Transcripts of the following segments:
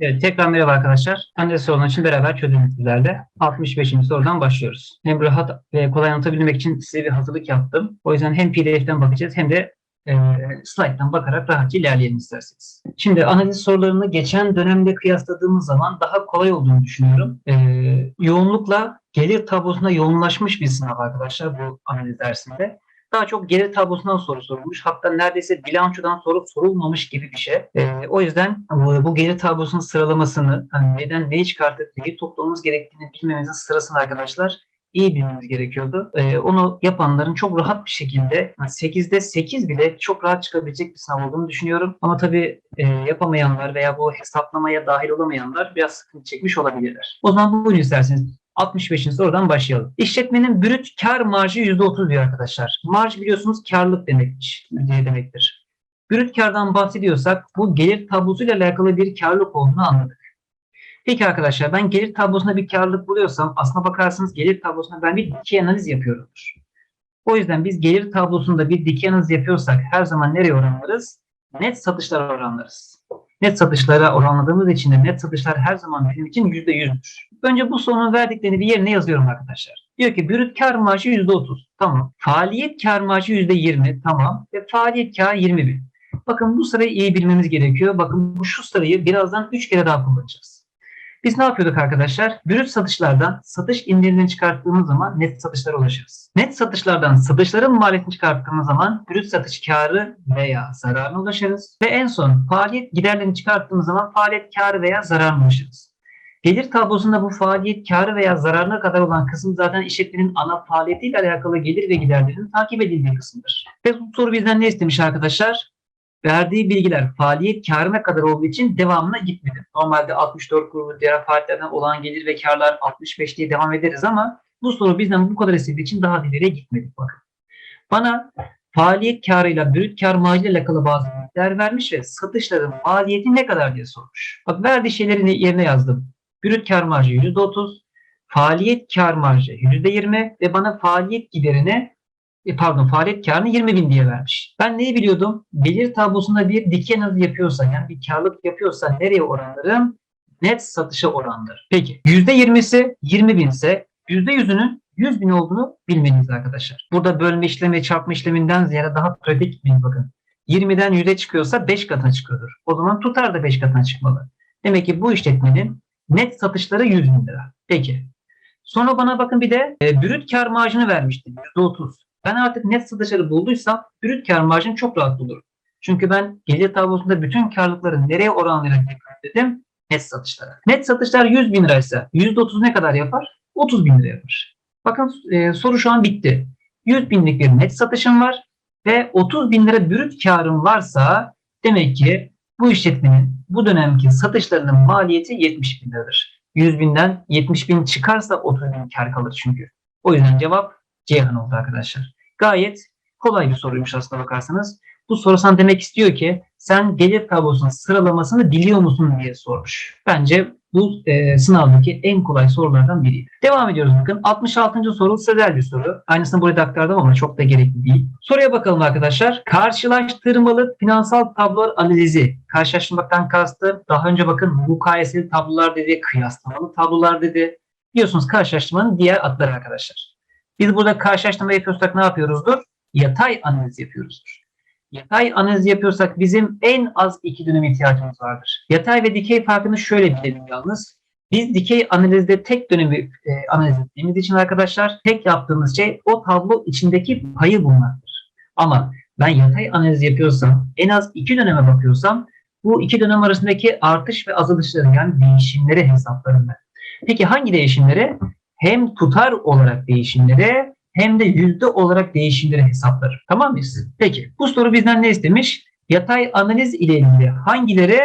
Evet, tekrar merhaba arkadaşlar. Analiz sorunun için beraber çözelim sizlerle. 65. sorudan başlıyoruz. Hem rahat ve kolay anlatabilmek için size bir hazırlık yaptım. O yüzden hem PDF'den bakacağız hem de e, slayttan bakarak rahatça ilerleyelim isterseniz. Şimdi analiz sorularını geçen dönemde kıyasladığımız zaman daha kolay olduğunu düşünüyorum. E, yoğunlukla gelir tablosuna yoğunlaşmış bir sınav arkadaşlar bu analiz dersinde daha çok gelir tablosundan soru sorulmuş. Hatta neredeyse bilançodan soru sorulmamış gibi bir şey. Ee, o yüzden bu, bu gelir tablosunun sıralamasını, hani neden neyi çıkartıp neyi toplamamız gerektiğini bilmemizin sırasını arkadaşlar iyi bilmemiz gerekiyordu. Ee, onu yapanların çok rahat bir şekilde yani 8'de 8 bile çok rahat çıkabilecek bir sınav olduğunu düşünüyorum. Ama tabii e, yapamayanlar veya bu hesaplamaya dahil olamayanlar biraz sıkıntı çekmiş olabilirler. O zaman buyurun isterseniz 65. sorudan başlayalım. İşletmenin brüt kar marjı %30 diyor arkadaşlar. Marj biliyorsunuz karlık demekmiş, ne demektir. Brüt kardan bahsediyorsak bu gelir tablosuyla alakalı bir karlık olduğunu anladık. Peki arkadaşlar ben gelir tablosunda bir karlık buluyorsam aslına bakarsanız gelir tablosunda ben bir dikey analiz yapıyorumdur. O yüzden biz gelir tablosunda bir dikey analiz yapıyorsak her zaman nereye oranlarız? Net satışlara oranlarız. Net satışlara oranladığımız için de net satışlar her zaman benim için %100'dür. Önce bu sorunun verdiklerini bir yerine yazıyorum arkadaşlar. Diyor ki brüt kar marjı %30. Tamam. Faaliyet kar marjı %20. Tamam. Ve faaliyet kar 20 bin. Bakın bu sırayı iyi bilmemiz gerekiyor. Bakın bu şu sırayı birazdan 3 kere daha kullanacağız. Biz ne yapıyorduk arkadaşlar? Brüt satışlardan satış indirimini çıkarttığımız zaman net satışlara ulaşırız. Net satışlardan satışların maliyetini çıkarttığımız zaman brüt satış karı veya zararına ulaşırız. Ve en son faaliyet giderlerini çıkarttığımız zaman faaliyet karı veya zararına ulaşırız. Gelir tablosunda bu faaliyet karı veya zararına kadar olan kısım zaten işletmenin ana faaliyetiyle alakalı gelir ve giderlerin takip edildiği kısımdır. Ve bu soru bizden ne istemiş arkadaşlar? Verdiği bilgiler faaliyet karına kadar olduğu için devamına gitmedi. Normalde 64 grubu diğer faaliyetlerden olan gelir ve karlar 65 diye devam ederiz ama bu soru bizden bu kadar istediği için daha ileriye gitmedik bakın. Bana faaliyet karıyla brüt kar maaşıyla alakalı bazı bilgiler vermiş ve satışların maliyeti ne kadar diye sormuş. Bak verdiği şeyleri yerine yazdım. Brüt kar marjı %30, faaliyet kar marjı %20 ve bana faaliyet giderini e, pardon faaliyet karını 20 bin diye vermiş. Ben neyi biliyordum? Gelir tablosunda bir dikey analiz yapıyorsa yani bir karlık yapıyorsa nereye oranlarım? Net satışa oranlar. Peki %20'si 20 bin ise %100'ünün 100 bin olduğunu bilmeniz arkadaşlar. Burada bölme işlemi çarpma işleminden ziyade daha pratik gitmeyin bakın. 20'den 100'e çıkıyorsa 5 katına çıkıyordur. O zaman tutar da 5 katına çıkmalı. Demek ki bu işletmenin net satışları 100 bin lira. Peki. Sonra bana bakın bir de e, brüt kar marjını vermişti. %30. Ben artık net satışları bulduysam brüt kar marjını çok rahat bulurum. Çünkü ben gelir tablosunda bütün karlılıkları nereye oranlayarak dedim? Net satışlara. Net satışlar 100 bin liraysa %30 ne kadar yapar? 30 bin lira yapar. Bakın e, soru şu an bitti. 100 binlik bir net satışım var ve 30 bin lira brüt karım varsa demek ki bu işletmenin bu dönemki satışlarının maliyeti 70 bin liradır. 100 binden 70 bin çıkarsa 30 bin kar kalır çünkü. O yüzden cevap Ceyhan oldu arkadaşlar. Gayet kolay bir soruymuş aslına bakarsanız. Bu soru sana demek istiyor ki sen gelir tablosunun sıralamasını biliyor musun diye sormuş. Bence bu e, sınavdaki en kolay sorulardan biriydi. Devam ediyoruz bakın. 66. soru sözel bir soru. Aynısını burada aktardım ama çok da gerekli değil. Soruya bakalım arkadaşlar. Karşılaştırmalı finansal tablolar analizi. Karşılaştırmaktan kastı daha önce bakın mukayeseli tablolar dedi, kıyaslamalı tablolar dedi. Biliyorsunuz karşılaştırmanın diğer adları arkadaşlar. Biz burada karşılaştırma yapıyorsak ne yapıyoruzdur? Yatay analiz yapıyoruzdur. Yatay analiz yapıyorsak bizim en az iki dönem ihtiyacımız vardır. Yatay ve dikey farkını şöyle bilelim yalnız. Biz dikey analizde tek dönemi e, analiz ettiğimiz için arkadaşlar tek yaptığımız şey o tablo içindeki payı bulmaktır. Ama ben yatay analiz yapıyorsam en az iki döneme bakıyorsam bu iki dönem arasındaki artış ve azalışları yani değişimleri hesaplarım ben. Peki hangi değişimleri? Hem tutar olarak değişimleri hem de yüzde olarak değişimleri hesaplarım. Tamam mıyız? Peki bu soru bizden ne istemiş? Yatay analiz ile ilgili hangileri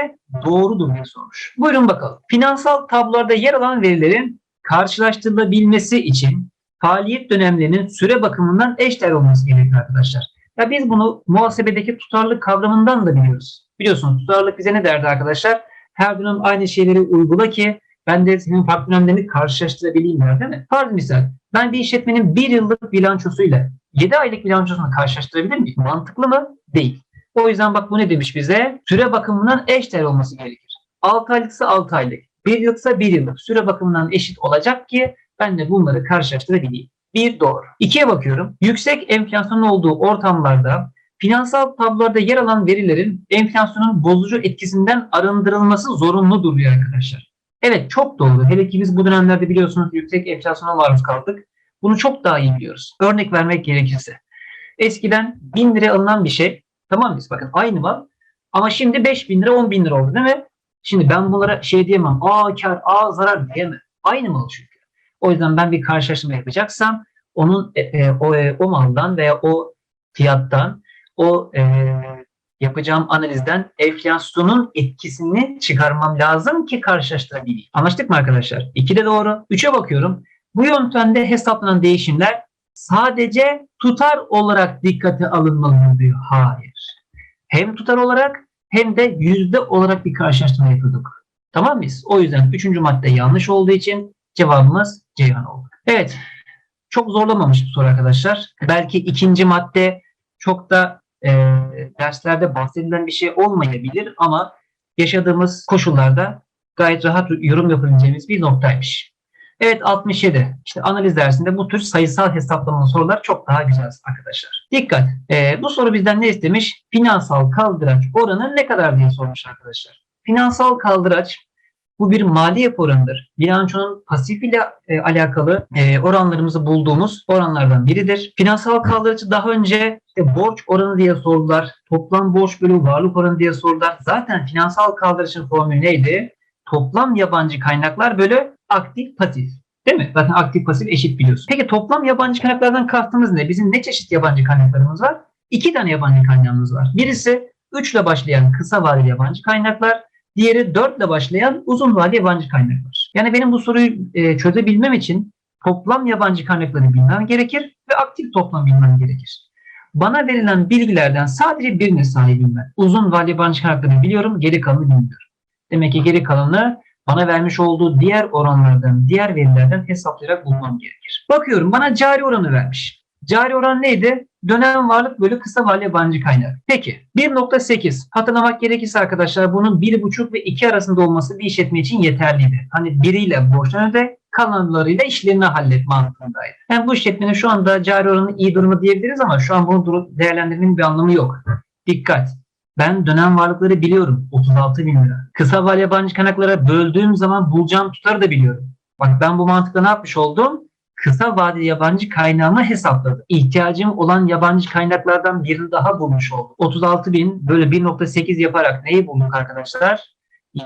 doğrudur diye sormuş. Buyurun bakalım. Finansal tablolarda yer alan verilerin karşılaştırılabilmesi için faaliyet dönemlerinin süre bakımından eşdeğer olması gerekiyor arkadaşlar. Ya biz bunu muhasebedeki tutarlılık kavramından da biliyoruz. Biliyorsunuz tutarlılık bize ne derdi arkadaşlar? Her dönem aynı şeyleri uygula ki ben de senin farklı dönemlerini karşılaştırabileyim der değil mi? Farz misal ben bir işletmenin bir yıllık bilançosuyla 7 aylık bilançosunu karşılaştırabilir miyim? Mantıklı mı? Değil. O yüzden bak bu ne demiş bize? Süre bakımından eşdeğer olması gerekir. 6 aylıksa 6 aylık. 1 yılsa 1 yıllık süre bakımından eşit olacak ki ben de bunları karşılaştırabileyim. Bir doğru. İkiye bakıyorum. Yüksek enflasyonun olduğu ortamlarda finansal tablolarda yer alan verilerin enflasyonun bozucu etkisinden arındırılması zorunludur diyor arkadaşlar. Evet çok doğru. Hele ki biz bu dönemlerde biliyorsunuz yüksek enflasyona maruz kaldık. Bunu çok daha iyi biliyoruz. Örnek vermek gerekirse. Eskiden 1000 liraya alınan bir şey tamam mı? Bakın aynı mal ama şimdi 5000 lira 10 bin lira oldu değil mi? Şimdi ben bunlara şey diyemem. Aa kar, aa zarar diyemem. Aynı mal çünkü. O yüzden ben bir karşılaştırma yapacaksam onun e, e, o, e, o maldan veya o fiyattan o e, yapacağım analizden enflasyonun etkisini çıkarmam lazım ki karşılaştırabileyim. Anlaştık mı arkadaşlar? İki de doğru. Üçe bakıyorum. Bu yöntemde hesaplanan değişimler sadece tutar olarak dikkate alınmalıdır diyor. Hayır. Hem tutar olarak hem de yüzde olarak bir karşılaştırma yapıyorduk. Tamam mıyız? O yüzden üçüncü madde yanlış olduğu için cevabımız Ceyhan oldu. Evet. Çok zorlamamış bir soru arkadaşlar. Belki ikinci madde çok da e, derslerde bahsedilen bir şey olmayabilir ama yaşadığımız koşullarda gayet rahat yorum yapabileceğimiz bir noktaymış. Evet 67. İşte analiz dersinde bu tür sayısal hesaplamalı sorular çok daha güzel arkadaşlar. Dikkat. E, bu soru bizden ne istemiş? Finansal kaldıraç oranı ne kadar diye sormuş arkadaşlar. Finansal kaldıraç bu bir mali yapı oranıdır. Bilançonun pasif ile e, alakalı e, oranlarımızı bulduğumuz oranlardan biridir. Finansal kaldırıcı daha önce işte borç oranı diye sordular. Toplam borç bölü varlık oranı diye sordular. Zaten finansal kaldırıcın formülü neydi? Toplam yabancı kaynaklar bölü aktif pasif. Değil mi? Zaten aktif pasif eşit biliyorsun. Peki toplam yabancı kaynaklardan kastımız ne? Bizim ne çeşit yabancı kaynaklarımız var? İki tane yabancı kaynağımız var. Birisi 3 ile başlayan kısa vadeli yabancı kaynaklar. Diğeri 4 ile başlayan uzun vadeli yabancı kaynaklar. Yani benim bu soruyu e, çözebilmem için toplam yabancı kaynakları bilmem gerekir ve aktif toplam bilmem gerekir. Bana verilen bilgilerden sadece birine sahibim ben. Uzun vadeli yabancı kaynakları biliyorum, geri kalanı bilmiyorum. Demek ki geri kalanı bana vermiş olduğu diğer oranlardan, diğer verilerden hesaplayarak bulmam gerekir. Bakıyorum bana cari oranı vermiş. Cari oran neydi? Dönem varlık bölü kısa vadeli yabancı kaynak. Peki 1.8 hatırlamak gerekirse arkadaşlar bunun 1.5 ve 2 arasında olması bir işletme için yeterliydi. Hani biriyle borçlarını öde kalanlarıyla işlerini hallet mantığındaydı. Yani bu işletmenin şu anda cari oranı iyi durumu diyebiliriz ama şu an bunu değerlendirmenin bir anlamı yok. Dikkat! Ben dönem varlıkları biliyorum. 36 bin lira. Kısa vadeli yabancı kaynaklara böldüğüm zaman bulacağım tutarı da biliyorum. Bak ben bu mantıkla ne yapmış oldum? Kısa vadeli yabancı kaynağımı hesapladım. İhtiyacım olan yabancı kaynaklardan birini daha bulmuş oldum. 36 bin böyle 1.8 yaparak neyi bulduk arkadaşlar?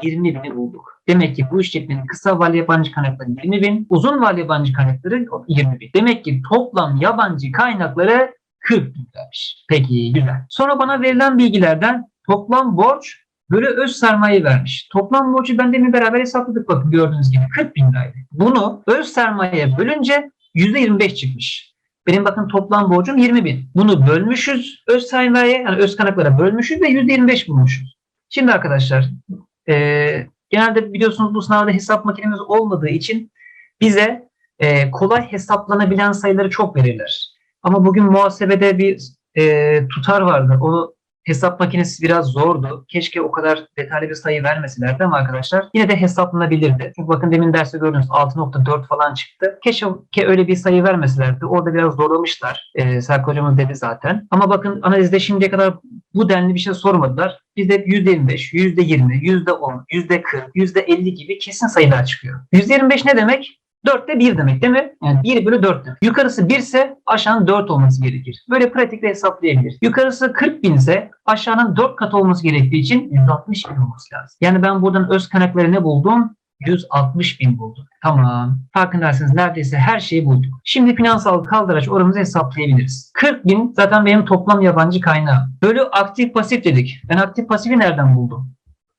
20 bini bulduk. Demek ki bu işletmenin kısa vadeli yabancı kaynakları 20 bin, uzun vadeli yabancı kaynakları 20 bin. Demek ki toplam yabancı kaynakları 40 bin vermiş. Peki güzel. Sonra bana verilen bilgilerden toplam borç böyle öz sermaye vermiş. Toplam borcu ben demin beraber hesapladık bakın gördüğünüz gibi 40 bin liraydı. Bunu öz sermayeye bölünce %25 çıkmış. Benim bakın toplam borcum 20 bin. Bunu bölmüşüz öz sermaye yani öz kaynaklara bölmüşüz ve %25 bulmuşuz. Şimdi arkadaşlar e, genelde biliyorsunuz bu sınavda hesap makinemiz olmadığı için bize e, kolay hesaplanabilen sayıları çok verirler. Ama bugün muhasebede bir e, tutar vardı. O hesap makinesi biraz zordu. Keşke o kadar detaylı bir sayı vermeselerdi ama arkadaşlar yine de hesaplanabilirdi. Çünkü bakın demin derste gördünüz 6.4 falan çıktı. Keşke öyle bir sayı vermeselerdi. Orada biraz zorlamışlar. Ee, Serkan hocamın dedi zaten. Ama bakın analizde şimdiye kadar bu denli bir şey sormadılar. Bizde %25, %20, %10, %40, %50 gibi kesin sayılar çıkıyor. %25 ne demek? 4'te 1 demek değil mi? Yani 1 bölü 4 demek. Yukarısı 1 ise aşağının 4 olması gerekir. Böyle pratikle hesaplayabilir. Yukarısı 40 bin ise aşağının 4 kat olması gerektiği için 160 bin olması lazım. Yani ben buradan öz kaynakları ne buldum? 160 bin buldum. Tamam. Farkındaysanız neredeyse her şeyi bulduk. Şimdi finansal kaldıraç oranımızı hesaplayabiliriz. 40 bin zaten benim toplam yabancı kaynağım. Bölü aktif pasif dedik. Ben aktif pasifi nereden buldum?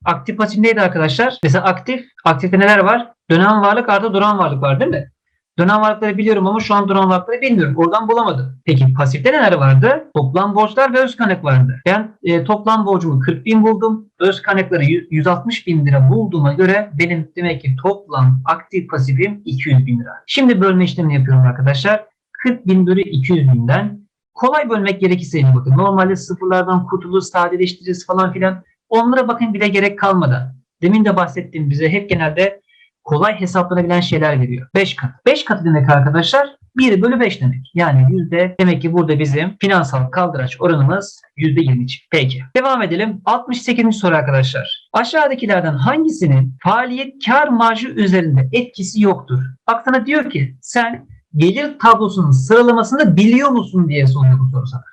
Aktif pasif neydi arkadaşlar? Mesela aktif, aktifte neler var? Dönem varlık artı duran varlık var değil mi? Dönem varlıkları biliyorum ama şu an duran varlıkları bilmiyorum. Oradan bulamadım. Peki pasifte neler vardı? Toplam borçlar ve öz kaynak vardı. Ben e, toplam borcumu 40 bin buldum. Öz kaynakları 160 bin lira bulduğuma göre benim demek ki toplam aktif pasifim 200 bin lira. Şimdi bölme işlemini yapıyorum arkadaşlar. 40 bin bölü 200 binden kolay bölmek gerekirse bakın normalde sıfırlardan kurtulur, sadeleştiririz falan filan. Onlara bakın bile gerek kalmadan demin de bahsettiğim bize hep genelde kolay hesaplanabilen şeyler veriyor. 5 kat. 5 katı demek arkadaşlar 1 bölü 5 demek. Yani yüzde demek ki burada bizim finansal kaldıraç oranımız %20. Peki. Devam edelim. 68. soru arkadaşlar. Aşağıdakilerden hangisinin faaliyet kar marjı üzerinde etkisi yoktur? Bak sana diyor ki sen gelir tablosunun sıralamasını biliyor musun diye soruyor bu soru sana.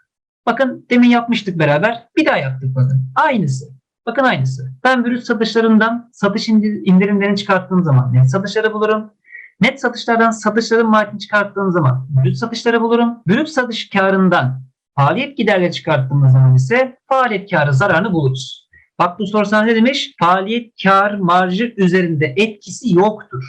Bakın demin yapmıştık beraber. Bir daha yaptık bakın. Aynısı. Bakın aynısı. Ben brüt satışlarından satış indir- indirimlerini çıkarttığım zaman net satışları bulurum. Net satışlardan satışların maliyetini çıkarttığım zaman brüt satışları bulurum. Brüt satış karından faaliyet giderleri çıkarttığımız zaman ise faaliyet karı zararını buluruz. Bak soru sana ne demiş? Faaliyet kar marjı üzerinde etkisi yoktur.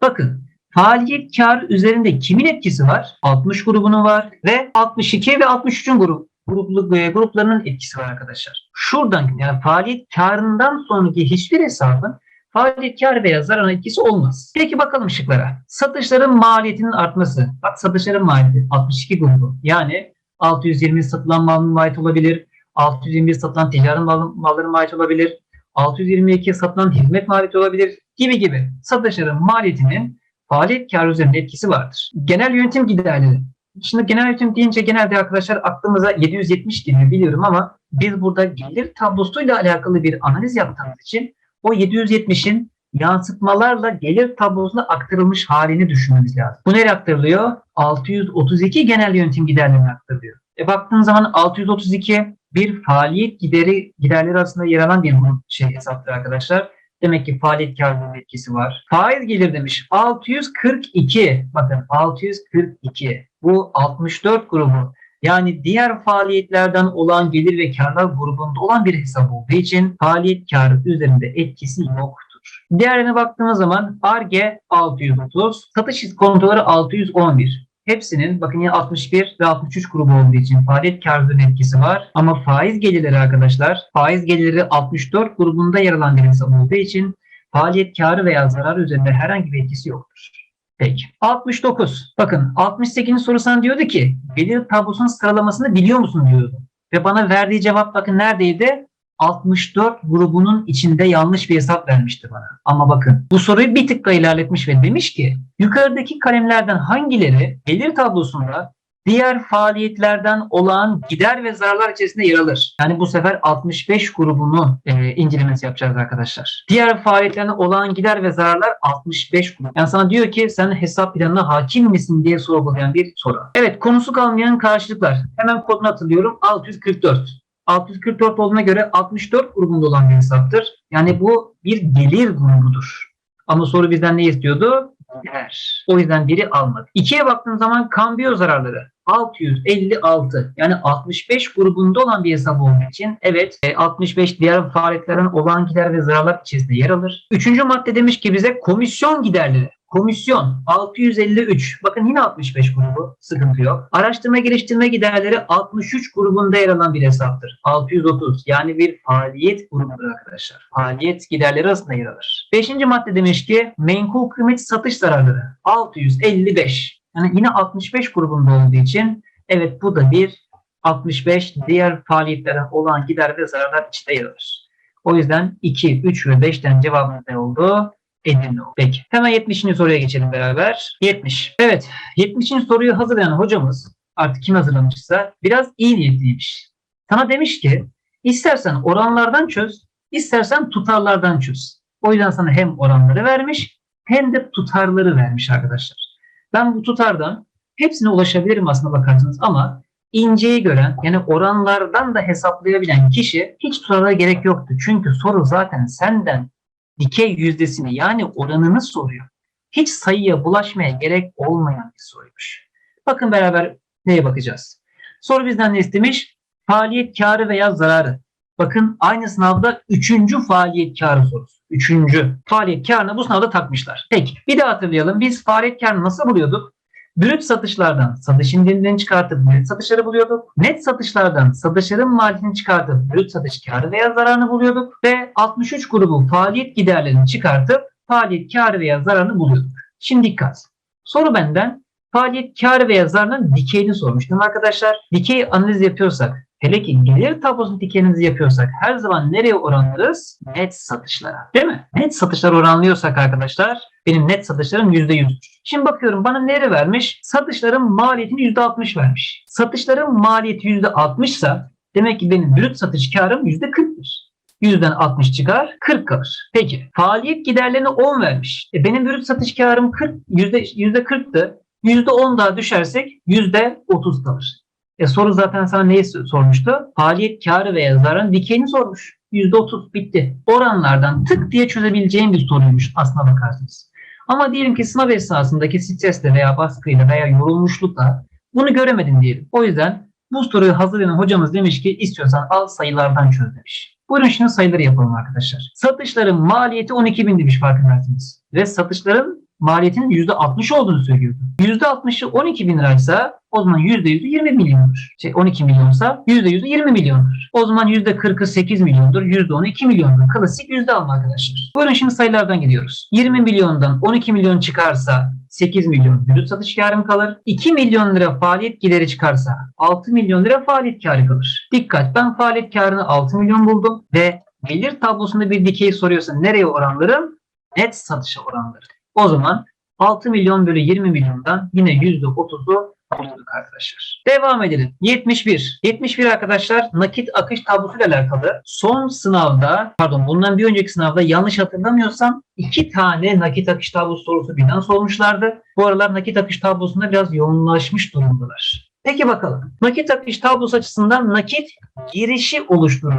Bakın faaliyet kar üzerinde kimin etkisi var? 60 grubunun var ve 62 ve 63'ün grup grupluk e, gruplarının etkisi var arkadaşlar. Şuradan yani faaliyet karından sonraki hiçbir hesabın faaliyet kar veya zararın etkisi olmaz. Peki bakalım şıklara. Satışların maliyetinin artması. Bak satışların maliyeti 62 grubu. Yani 620 satılan malın maliyeti olabilir. 621 satılan ticari mal, malların maliyeti olabilir. 622 satılan hizmet maliyeti olabilir gibi gibi. Satışların maliyetinin faaliyet kar üzerinde etkisi vardır. Genel yönetim giderleri. Şimdi genel yönetim deyince genelde arkadaşlar aklımıza 770 geliyor biliyorum ama biz burada gelir tablosuyla alakalı bir analiz yaptığımız için o 770'in yansıtmalarla gelir tablosuna aktarılmış halini düşünmemiz lazım. Bu nereye aktarılıyor? 632 genel yönetim giderlerine aktarılıyor. E baktığın zaman 632 bir faaliyet gideri giderleri arasında yer alan bir şey hesaptır arkadaşlar. Demek ki faaliyet karlılığının etkisi var. Faiz gelir demiş. 642. Bakın 642. Bu 64 grubu. Yani diğer faaliyetlerden olan gelir ve karlar grubunda olan bir hesap olduğu için faaliyet karı üzerinde etkisi yoktur. Diğerine baktığımız zaman ARGE 630, satış iskontoları 611. Hepsinin bakın yine 61 ve 63 grubu olduğu için faaliyet karının etkisi var. Ama faiz gelirleri arkadaşlar faiz gelirleri 64 grubunda yer alan bir hesap olduğu için faaliyet karı veya zarar üzerinde herhangi bir etkisi yoktur. Peki. 69. Bakın 68. sorusan diyordu ki gelir tablosunun sıralamasını biliyor musun diyordu. Ve bana verdiği cevap bakın neredeydi? 64 grubunun içinde yanlış bir hesap vermişti bana. Ama bakın bu soruyu bir tık da ilerletmiş ve demiş ki yukarıdaki kalemlerden hangileri gelir tablosunda diğer faaliyetlerden olan gider ve zararlar içerisinde yer alır. Yani bu sefer 65 grubunu e, incelemesi yapacağız arkadaşlar. Diğer faaliyetlerden olan gider ve zararlar 65 grup. Yani sana diyor ki sen hesap planına hakim misin diye sorgulayan bir soru. Evet konusu kalmayan karşılıklar. Hemen kodunu hatırlıyorum. 644. 644 olduğuna göre 64 grubunda olan bir hesaptır. Yani bu bir gelir grubudur. Ama soru bizden ne istiyordu? Gider. O yüzden biri almadı. İkiye baktığım zaman kambiyo zararları 656 yani 65 grubunda olan bir hesap olduğu için evet e, 65 diğer faaliyetlerin olan gider ve zararlar içerisinde yer alır. Üçüncü madde demiş ki bize komisyon giderleri. Komisyon 653. Bakın yine 65 grubu. Sıkıntı yok. Araştırma geliştirme giderleri 63 grubunda yer alan bir hesaptır. 630. Yani bir faaliyet grubudur arkadaşlar. Faaliyet giderleri arasında yer alır. Beşinci madde demiş ki menkul kıymet satış zararları 655. Yani yine 65 grubunda olduğu için evet bu da bir 65 diğer faaliyetlere olan gider ve zararlar içinde yer alır. O yüzden 2, 3 ve 5'ten cevabımız ne oldu? Edirne oldu. Peki. Hemen 70. soruya geçelim beraber. 70. Evet. 70. soruyu hazırlayan hocamız artık kim hazırlamışsa biraz iyi niyetliymiş. Sana demiş ki istersen oranlardan çöz, istersen tutarlardan çöz. O yüzden sana hem oranları vermiş hem de tutarları vermiş arkadaşlar. Ben bu tutardan hepsine ulaşabilirim aslında bakarsanız ama inceyi gören yani oranlardan da hesaplayabilen kişi hiç tutarlara gerek yoktu. Çünkü soru zaten senden dikey yüzdesini yani oranını soruyor. Hiç sayıya bulaşmaya gerek olmayan bir soruymuş. Bakın beraber neye bakacağız? Soru bizden ne istemiş? Faaliyet karı veya zararı. Bakın aynı sınavda üçüncü faaliyet karı sorusu. Üçüncü faaliyet karını bu sınavda takmışlar. Peki bir daha hatırlayalım. Biz faaliyet karını nasıl buluyorduk? Brüt satışlardan satış indirimlerini çıkartıp net satışları buluyorduk. Net satışlardan satışların maliyetini çıkartıp brüt satış karı veya zararını buluyorduk. Ve 63 grubu faaliyet giderlerini çıkartıp faaliyet karı veya zararını buluyorduk. Şimdi dikkat. Soru benden faaliyet karı veya zararının dikeyini sormuştum arkadaşlar. Dikey analiz yapıyorsak Hele ki gelir tablosu dikenimizi yapıyorsak her zaman nereye oranlarız? Net satışlara. Değil mi? Net satışlar oranlıyorsak arkadaşlar benim net satışlarım %100'dür. Şimdi bakıyorum bana nere vermiş? Satışların maliyetini %60 vermiş. Satışların maliyeti %60 ise demek ki benim brüt satış karım %40'tır. Yüzden 60 çıkar, 40 kalır. Peki faaliyet giderlerini 10 vermiş. E benim brüt satış karım 40, yüzde, yüzde 40'tı. Yüzde 10 daha düşersek yüzde 30 kalır. E soru zaten sana neyi sormuştu? Faaliyet karı veya zararın dikeyini sormuş. Yüzde 30 bitti. Oranlardan tık diye çözebileceğim bir soruymuş aslına bakarsınız. Ama diyelim ki sınav esnasındaki stresle veya baskıyla veya yorulmuşlukla bunu göremedin diyelim. O yüzden bu soruyu hazırlayan hocamız demiş ki istiyorsan al sayılardan çöz demiş. Buyurun şimdi sayıları yapalım arkadaşlar. Satışların maliyeti 12 bin demiş farkındaysanız. Ve satışların maliyetinin %60 olduğunu söylüyordu. %60'ı 12 bin liraysa o zaman %100'ü 20 milyondur. Şey 12 milyonsa %100'ü 20 milyondur. O zaman %40'ı 8 milyondur. %10'u 2 milyondur. Klasik yüzde alma arkadaşlar. Buyurun şimdi sayılardan gidiyoruz. 20 milyondan 12 milyon çıkarsa 8 milyon brüt satış karım kalır. 2 milyon lira faaliyet gideri çıkarsa 6 milyon lira faaliyet karı kalır. Dikkat ben faaliyet karını 6 milyon buldum ve gelir tablosunda bir dikey soruyorsa nereye oranlarım? Net satışa oranlarım. O zaman 6 milyon bölü 20 milyondan yine %30'u bulduk arkadaşlar. Devam edelim. 71. 71 arkadaşlar nakit akış tablosuyla alakalı. Son sınavda pardon bundan bir önceki sınavda yanlış hatırlamıyorsam iki tane nakit akış tablosu sorusu birden sormuşlardı. Bu aralar nakit akış tablosunda biraz yoğunlaşmış durumdalar. Peki bakalım. Nakit akış tablosu açısından nakit girişi oluşturur.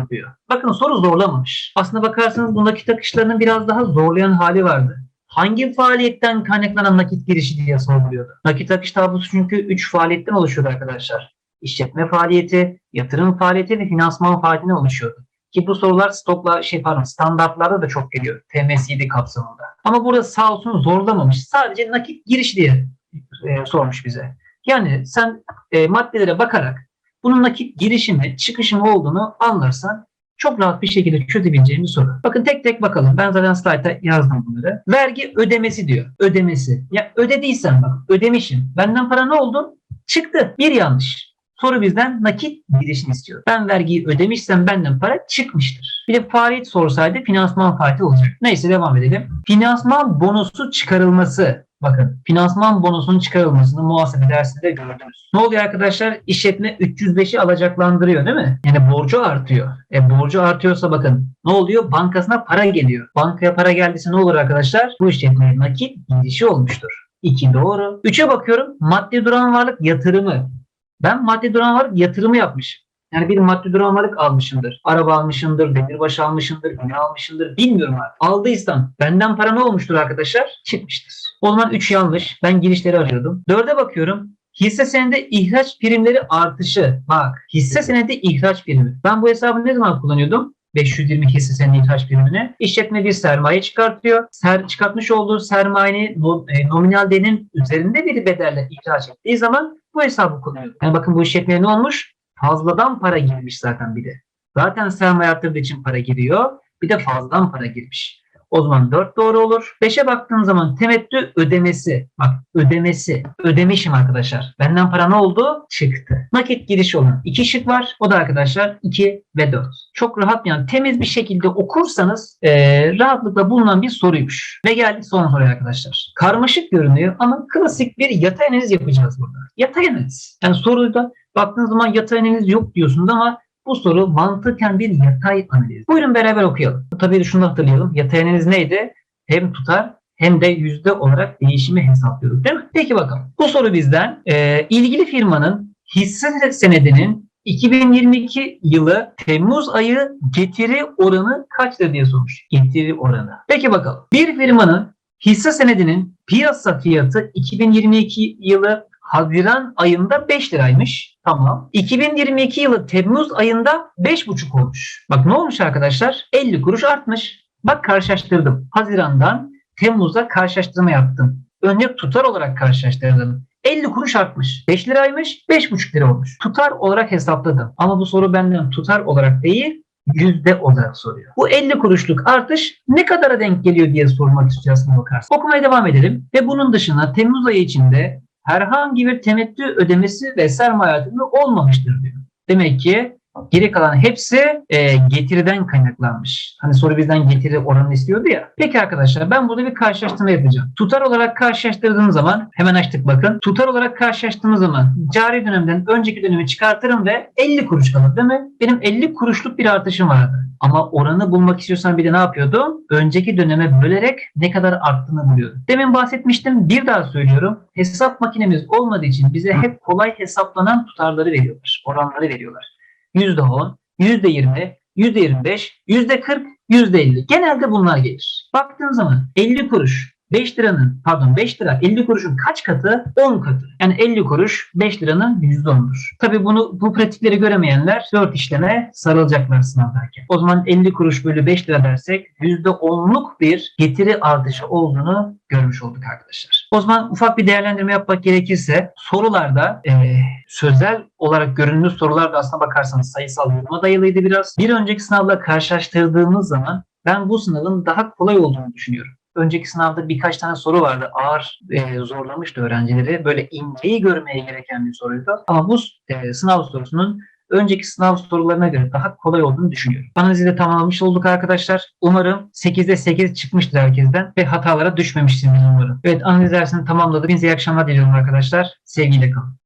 Bakın soru zorlamamış. Aslına bakarsanız bu nakit akışlarının biraz daha zorlayan hali vardı hangi faaliyetten kaynaklanan nakit girişi diye soruluyordu. Nakit akış tablosu çünkü 3 faaliyetten oluşuyordu arkadaşlar. İşletme faaliyeti, yatırım faaliyeti ve finansman faaliyetinden oluşuyordu. Ki bu sorular stokla şey pardon standartlarda da çok geliyor. TMSİD kapsamında. Ama burada sağ olsun zorlamamış. Sadece nakit giriş diye e, sormuş bize. Yani sen e, maddelere bakarak bunun nakit girişi mi çıkışı mı olduğunu anlarsan çok rahat bir şekilde çözebileceğimiz soru. Bakın tek tek bakalım. Ben zaten slayta yazdım bunları. Vergi ödemesi diyor. Ödemesi. Ya ödediysen bak ödemişim. Benden para ne oldu? Çıktı. Bir yanlış. Soru bizden nakit girişini istiyor. Ben vergiyi ödemişsem benden para çıkmıştır. Bir de faaliyet sorsaydı finansman faaliyeti olacak. Neyse devam edelim. Finansman bonusu çıkarılması. Bakın finansman bonusunun çıkarılmasını muhasebe dersinde gördünüz. Ne oluyor arkadaşlar? İşletme 305'i alacaklandırıyor değil mi? Yani borcu artıyor. E borcu artıyorsa bakın ne oluyor? Bankasına para geliyor. Bankaya para geldiyse ne olur arkadaşlar? Bu işletmeye nakit girişi olmuştur. 2 doğru. 3'e bakıyorum. Maddi duran varlık yatırımı. Ben maddi duran varlık yatırımı yapmışım. Yani bir maddi duran varlık almışımdır. Araba almışımdır, demirbaş almışımdır, bina almışımdır. Bilmiyorum artık. Aldıysam benden para ne olmuştur arkadaşlar? Çıkmıştır. O zaman 3 yanlış. Ben girişleri arıyordum. 4'e bakıyorum. Hisse senedi ihraç primleri artışı. Bak hisse senedi ihraç primi. Ben bu hesabı ne zaman kullanıyordum? 520 hisse senedi ihraç primini. İşletme bir sermaye çıkartıyor. Ser, çıkartmış olduğu sermayeyi no, e, nominal değerin üzerinde bir bedelle ihraç ettiği zaman bu hesabı kullanıyordum. Yani bakın bu işletmeye ne olmuş? Fazladan para girmiş zaten bir de. Zaten sermaye arttırdığı için para giriyor. Bir de fazladan para girmiş. O zaman 4 doğru olur. 5'e baktığım zaman temettü ödemesi. Bak ödemesi. Ödemişim arkadaşlar. Benden para ne oldu? Çıktı. Nakit giriş olan 2 şık var. O da arkadaşlar 2 ve 4. Çok rahat yani temiz bir şekilde okursanız ee, rahatlıkla bulunan bir soruymuş. Ve geldik son soruya arkadaşlar. Karmaşık görünüyor ama klasik bir yatay analiz yapacağız burada. Yatay analiz. Yani soruda baktığınız zaman yatay analiz yok diyorsunuz ama bu soru mantıken bir yatay analiz. Buyurun beraber okuyalım. Tabii şunu hatırlayalım. Yatay analiz neydi? Hem tutar hem de yüzde olarak değişimi hesaplıyorduk değil mi? Peki bakalım. Bu soru bizden e, ilgili firmanın hisse senedinin 2022 yılı Temmuz ayı getiri oranı kaçtır diye sormuş. Getiri oranı. Peki bakalım. Bir firmanın hisse senedinin piyasa fiyatı 2022 yılı Haziran ayında 5 liraymış. Tamam. 2022 yılı Temmuz ayında 5,5 olmuş. Bak ne olmuş arkadaşlar? 50 kuruş artmış. Bak karşılaştırdım. Haziran'dan Temmuz'a karşılaştırma yaptım. Önce tutar olarak karşılaştırdım. 50 kuruş artmış. 5 liraymış 5,5 lira olmuş. Tutar olarak hesapladım. Ama bu soru benden tutar olarak değil yüzde olarak soruyor. Bu 50 kuruşluk artış ne kadara denk geliyor diye sormak istiyor aslına bakarsın. Okumaya devam edelim. Ve bunun dışında Temmuz ayı içinde herhangi bir temettü ödemesi ve sermaye yatırımı olmamıştır diyor. Demek ki Geri kalan hepsi e, getiriden kaynaklanmış. Hani soru bizden getiri oranını istiyordu ya. Peki arkadaşlar ben burada bir karşılaştırma yapacağım. Tutar olarak karşılaştırdığım zaman hemen açtık bakın. Tutar olarak karşılaştığımız zaman cari dönemden önceki dönemi çıkartırım ve 50 kuruş kalır değil mi? Benim 50 kuruşluk bir artışım vardı. Ama oranı bulmak istiyorsan bir de ne yapıyordum? Önceki döneme bölerek ne kadar arttığını buluyordum. Demin bahsetmiştim. Bir daha söylüyorum. Hesap makinemiz olmadığı için bize hep kolay hesaplanan tutarları veriyorlar. Oranları veriyorlar. %10, %20, %25, %40, %50. Genelde bunlar gelir. Baktığın zaman 50 kuruş 5 liranın pardon 5 lira 50 kuruşun kaç katı? 10 katı. Yani 50 kuruş 5 liranın %10'dur. Tabi bunu bu pratikleri göremeyenler 4 işleme sarılacaklar sınavdayken. O zaman 50 kuruş bölü 5 lira dersek %10'luk bir getiri artışı olduğunu görmüş olduk arkadaşlar. O zaman ufak bir değerlendirme yapmak gerekirse sorularda e, sözel olarak görünümlü sorular da aslına bakarsanız sayısal yoruma dayalıydı biraz. Bir önceki sınavla karşılaştırdığımız zaman ben bu sınavın daha kolay olduğunu düşünüyorum. Önceki sınavda birkaç tane soru vardı. Ağır e, zorlamıştı öğrencileri. Böyle inceyi görmeye gereken bir soruydu. Ama bu e, sınav sorusunun önceki sınav sorularına göre daha kolay olduğunu düşünüyorum. Analizi de tamamlamış olduk arkadaşlar. Umarım 8'de 8 çıkmıştır herkesten ve hatalara düşmemiştir umarım. Evet analiz dersini tamamladık. Hepinize iyi akşamlar diliyorum arkadaşlar. Sevgiyle kalın.